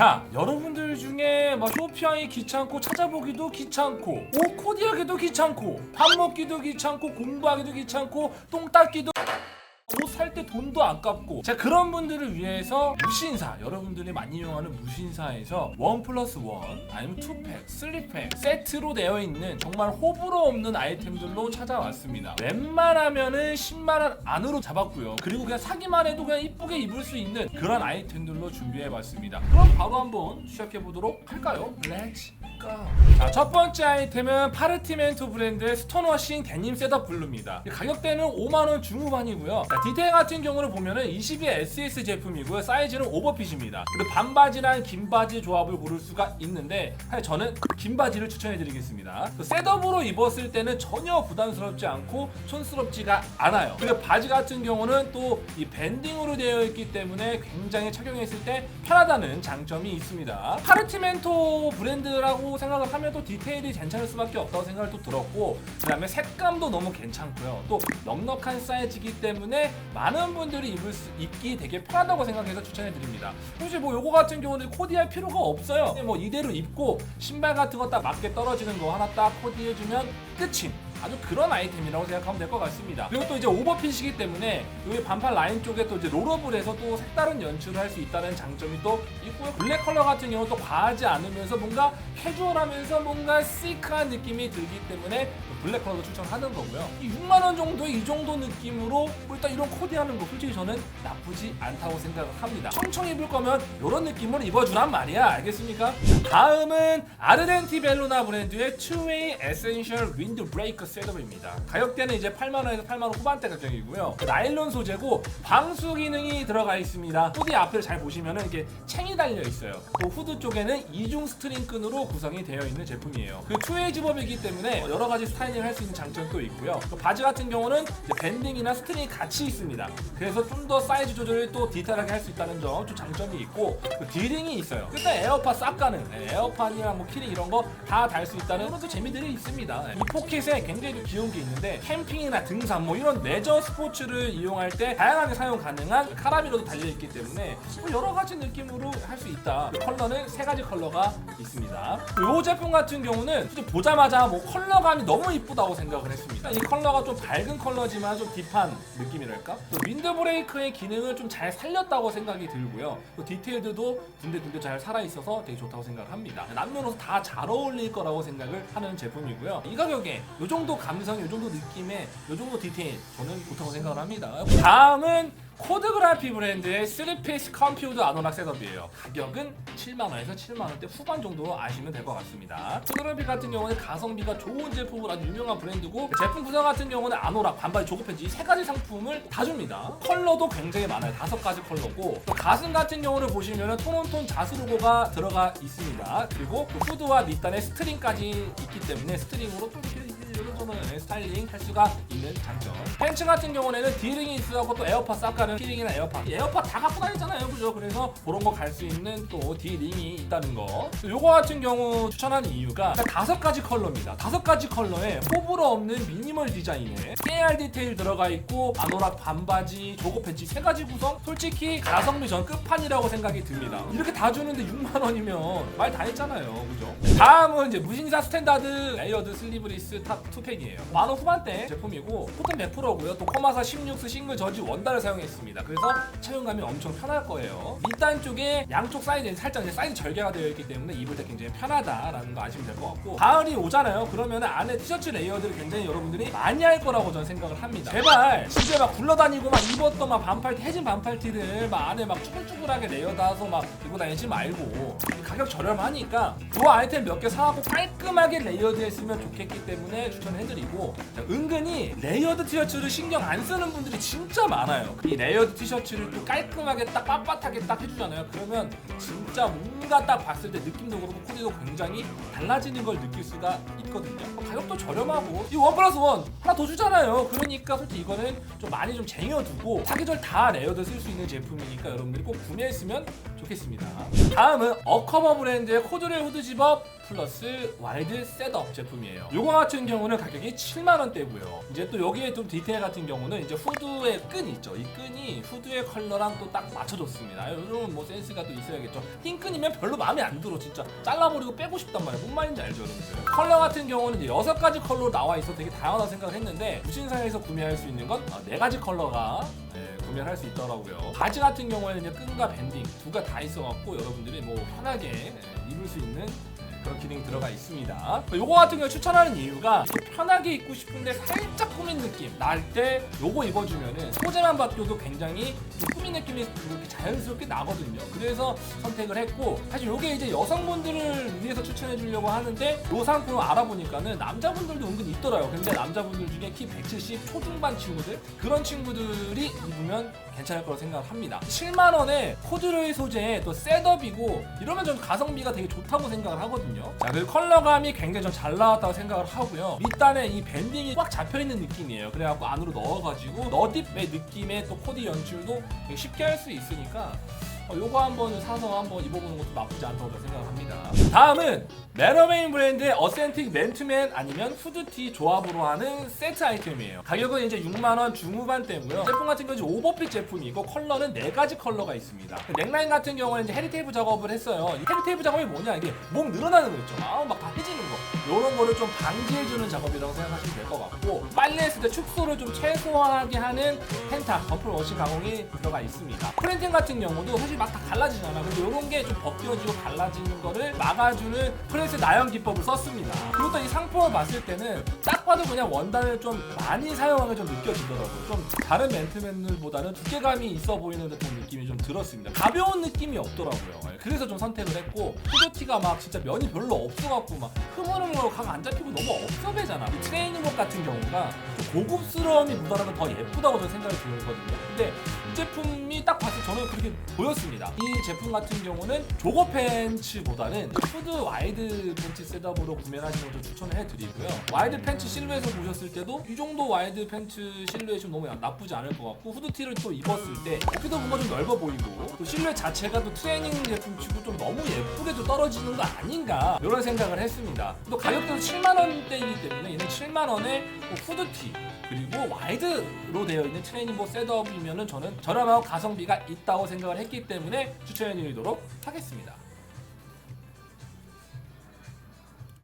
자 여러분들 중에 막 쇼핑하기 귀찮고 찾아보기도 귀찮고 옷 코디하기도 귀찮고 밥 먹기도 귀찮고 공부하기도 귀찮고 똥 닦기도 옷 살 때 돈도 아깝고. 자 그런 분들을 위해서 무신사 여러분들이 많이 이용하는 무신사에서 원 플러스 원 아니면 투팩, 쓰리팩 세트로 되어 있는 정말 호불호 없는 아이템들로 찾아왔습니다. 웬만하면은 10만원 안으로 잡았고요. 그리고 그냥 사기만 해도 그냥 이쁘게 입을 수 있는 그런 아이템들로 준비해봤습니다. 그럼 바로 한번 시작해보도록 할까요? 렛츠 고! 자, 첫 번째 아이템은 파르티멘토 브랜드의 스톤워싱 데님 셋업 블루입니다. 가격대는 5만원 중후반이고요. 자, 디테일 같은 경우를 보면은 22 SS 제품이고요. 사이즈는 오버핏입니다. 그리고 반바지랑 긴 바지 조합을 고를 수가 있는데 사실 저는 긴 바지를 추천해드리겠습니다. 그 셋업으로 입었을 때는 전혀 부담스럽지 않고 촌스럽지가 않아요. 그리고 바지 같은 경우는 또 이 밴딩으로 되어 있기 때문에 굉장히 착용했을 때 편하다는 장점이 있습니다. 파르티멘토 브랜드라고 생각을 하면 또 디테일이 괜찮을 수밖에 없다고 생각을 또 들었고 그다음에 색감도 너무 괜찮고요. 또 넉넉한 사이즈이기 때문에 많은 분들이 입을 수, 입기 되게 편하다고 생각해서 추천해 드립니다. 혹시 뭐 요거 같은 경우는 코디할 필요가 없어요. 뭐 이대로 입고 신발 같은 거 딱 맞게 떨어지는 거 하나 딱 코디해 주면 끝임. 아주 그런 아이템이라고 생각하면 될 것 같습니다. 그리고 또 이제 오버핏이기 때문에 여기 반팔 라인 쪽에 또 이제 롤업을 해서 또 색다른 연출을 할 수 있다는 장점이 또 있고요. 블랙 컬러 같은 경우는 또 과하지 않으면서 뭔가 캐주얼하면서 뭔가 시크한 느낌이 들기 때문에 또 블랙 컬러도 추천하는 거고요. 이 6만 원 정도의 이 정도 느낌으로 뭐 일단 이런 코디하는 거 솔직히 저는 나쁘지 않다고 생각을 합니다. 청청 입을 거면 이런 느낌으로 입어주란 말이야. 알겠습니까? 다음은 아르덴티 벨로나 브랜드의 투웨이 에센셜 윈드 브레이커 셋업입니다. 가격대는 이제 8만 원에서 8만 원 후반대 가격이고요. 나일론 소재고 방수 기능이 들어가 있습니다. 후드 앞을 잘 보시면은 이렇게 챙이 달려 있어요. 또 후드 쪽에는 이중 스트링 끈으로 구성이 되어 있는 제품이에요. 그 투웨이 집업이기 때문에 여러 가지 스타일링 할 수 있는 장점도 있고요. 또 바지 같은 경우는 밴딩이나 스트링이 같이 있습니다. 그래서 좀 더 사이즈 조절을 또 디테일하게 할 수 있다는 점 좀 장점이 있고 그 디링이 있어요. 일단 에어팟 싹 가는 네, 에어팟이랑 뭐 키링 이런 거 다 달 수 있다는 그런 또 재미들이 있습니다. 이 포켓에 굉장히 좀 귀여운 게 있는데 캠핑이나 등산 뭐 이런 레저 스포츠를 이용할 때 다양하게 사용 가능한 카라비로도 달려 있기 때문에 뭐 여러 가지 느낌으로 할 수 있다. 컬러는 세 가지 컬러가 있습니다. 이 제품 같은 경우는 보자마자 뭐 컬러감이 너무 이쁘다고 생각을 했습니다. 이 컬러가 좀 밝은 컬러지만 좀 딥한 느낌이랄까? 또 윈드 브레이크의 기능을 좀 잘 살렸다고 생각이 들고요. 또 디테일들도 군데군데 잘 살아 있어서 되게 좋다고 생각을 합니다. 남녀노소 다 잘 어울릴 거라고 생각을 하는 제품이고요. 이 가격에 이 정도 감성, 이 정도 느낌의 이 정도 디테일 저는 좋다고 생각을 합니다. 다음은 코드그라피 브랜드의 3피스 컴퓨터 아노락 셋업이에요. 가격은 7만원에서 7만원대 후반 정도로 아시면 될 것 같습니다. 코드그라피 같은 경우는 가성비가 좋은 제품으로 아주 유명한 브랜드고 제품 구성 같은 경우는 아노락, 팬츠 이세 가지 상품을 다 줍니다. 컬러도 굉장히 많아요. 다섯 가지 컬러고 또 가슴 같은 경우를 보시면 톤온톤 자수 로고가 들어가 있습니다. 그리고 그 후드와 밑단에 스트링까지 있기 때문에 스트링으로 좀 이렇게 이런저런 스타일링 할 수가 있는 장점. 팬츠 같은 경우에는 디링이 있어서 또 에어팟 싹 가는 키링이나 에어팟. 에어팟 다 갖고 다니잖아요, 그죠? 그래서 그런 거 갈 수 있는 또 디링이 있다는 거. 요거 같은 경우 추천하는 이유가 다섯 가지 컬러입니다. 다섯 가지 컬러에 호불호 없는 미니멀 디자인에 깨알 디테일 들어가 있고 아노락 반바지, 조거 팬츠 세 가지 구성. 솔직히 가성비 전 끝판이라고 생각이 듭니다. 이렇게 다 주는데 6만 원이면 말 다 했잖아요, 그죠? 다음은 이제 무신사 스탠다드 레이어드 슬리브리스 탑 2팩이에요. 만원 후반대 제품이고 코튼 100%고요. 또 코마사 16스 싱글 저지 원단을 사용했습니다. 그래서 착용감이 엄청 편할 거예요. 밑단 쪽에 양쪽 사이즈는 살짝 이제 사이즈 절개가 되어 있기 때문에 입을 때 굉장히 편하다라는 거 아시면 될 것 같고 가을이 오잖아요. 그러면 안에 티셔츠 레이어드를 굉장히 여러분들이 많이 할 거라고 저는 생각을 합니다. 제발 집에 막 굴러다니고 막 입었던 막 반팔티 해진 반팔티를 막 안에 막 쭈글쭈글하게 레이어드해서 막 입고 다니지 말고 가격 저렴하니까 이 아이템 몇 개 사갖고 깔끔하게 레이어드 했으면 좋겠기 때문에 추천해드리고 자, 은근히 레이어드 티셔츠를 신경 안 쓰는 분들이 진짜 많아요 이 레이어드 티셔츠를 또 깔끔하게 딱 빳빳하게 딱 해주잖아요 그러면 진짜 뭔가 딱 봤을 때 느낌도 그렇고 코디도 굉장히 달라지는 걸 느낄 수가 있거든요 가격도 저렴하고 이 원 플러스 원 하나 더 주잖아요 그러니까 솔직히 이거는 좀 많이 좀 쟁여두고 사계절 다 레이어드 쓸 수 있는 제품이니까 여러분들이 꼭 구매했으면 좋겠습니다. 다음은 어커버 브랜드의 코드레 후드 집업 플러스 와이드 셋업 제품이에요. 요거 같은 경우 는 가격이 7만 원대고요. 이제 또 여기에 좀 디테일 같은 경우는 이제 후드의 끈 있죠. 이 끈이 후드의 컬러랑 또 딱 맞춰줬습니다. 이런 뭐 센스가 또 있어야겠죠. 흰 끈이면 별로 마음에 안 들어 진짜 잘라버리고 빼고 싶단 말이에요. 뭔 말인지 알죠, 여러분들? 컬러 같은 경우는 이제 여섯 가지 컬러로 나와 있어 되게 다양하다고 생각을 했는데 무신사에서 구매할 수 있는 건네 가지 컬러가 네, 구매를 할 수 있더라고요. 바지 같은 경우에는 끈과 밴딩 두가 다 있어갖고 여러분들이 뭐 편하게 네, 입을 수 있는 네, 그런 기능이 들어가 있습니다. 요거 같은 경우 추천하는 이유가 또 편하게 입고 싶은데 살짝 꾸민 느낌 날 때 요거 입어주면은 소재만 바뀌어도 굉장히 좀 꾸민 느낌이 이렇게 자연스럽게 나거든요. 그래서 선택을 했고 사실 요게 이제 여성분들을 위해서 추천해 주려고 하는데 요 상품을 알아보니까는 남자분들도 은근 있더라고요. 근데 남자분들 중에 키 170 초중반 친구들 그런 친구들이 입으면 괜찮을 거라고 생각합니다. 7만 원에 코드로이 소재에 또 셋업이고 이러면 전 가성비가 되게 좋다고 생각을 하거든요. 자, 그리고 컬러감이 굉장히 좀 잘 나왔다고 생각을 하고요. 밑단에 이 밴딩이 꽉 잡혀 있는 느낌이에요. 그래갖고 안으로 넣어가지고 너딥의 느낌의 또 코디 연출도 쉽게 할 수 있으니까 어, 요거 한번 사서 한번 입어보는 것도 나쁘지 않다고 생각합니다. 다음은 메러메인 브랜드의 어센틱 맨투맨 아니면 후드티 조합으로 하는 세트 아이템이에요. 가격은 이제 6만원 중후반대고요. 제품 같은 경우는 오버핏 제품이고 컬러는 4가지 컬러가 있습니다. 넥라인 같은 경우는 이제 헤리테이프 작업을 했어요. 이 헤리테이프 작업이 뭐냐 이게 목 늘어나는 거 있죠. 아우 막다 해지는 거. 이런 거를 좀 방지해주는 작업이라고 생각하시면 될 것 같고 빨래했을 때 축소를 좀 최소화하게 하는 펜타 버플 워시 가공이 들어가 있습니다. 프린팅 같은 경우도 사실 막 다 갈라지잖아. 근데 이런 게 좀 벗겨지고 갈라지는 거를 막아주는 프레스 나연 기법을 썼습니다. 그리고 또 이 상품을 봤을 때는 딱 봐도 그냥 원단을 좀 많이 사용하게 좀 느껴지더라고요. 좀 다른 맨투맨들보다는 두께감이 있어 보이는 듯한 느낌이 좀 들었습니다. 가벼운 느낌이 없더라고요. 예, 그래서 좀 선택을 했고 후드티가 막 진짜 면이 별로 없어갖고 막 흐물흐물 각안 잡히고 너무 없어배잖아. 이 트레이닝복 같은 경우가 좀 고급스러움이 묻어나면 더 예쁘다고 저는 생각이 들거든요. 근데 이 제품 이딱 봤을 때 저는 그렇게 보였습니다. 이 제품 같은 경우는 조거 팬츠보다는 후드 와이드 팬츠 셋업으로 구매를 하시는 걸좀 추천을 해드리고요. 와이드 팬츠 실루엣을 보셨을 때도 이 정도 와이드 팬츠 실루엣이 너무 나쁘지 않을 것 같고 후드티를 또 입었을 때 어깨도 뭔가 좀 넓어 보이고 또 실루엣 자체가 또 트레이닝 제품치고 좀 너무 예쁘게 좀 떨어지는 거 아닌가 이런 생각을 했습니다. 또 가격대도 7만 원대이기 때문에 얘는 7만 원에 뭐 후드티 그리고 와이드로 되어 있는 트레이닝복 셋업이면은 저는 저렴하고 가성비가 있다고 생각을 했기 때문에 추천해 드리도록 하겠습니다.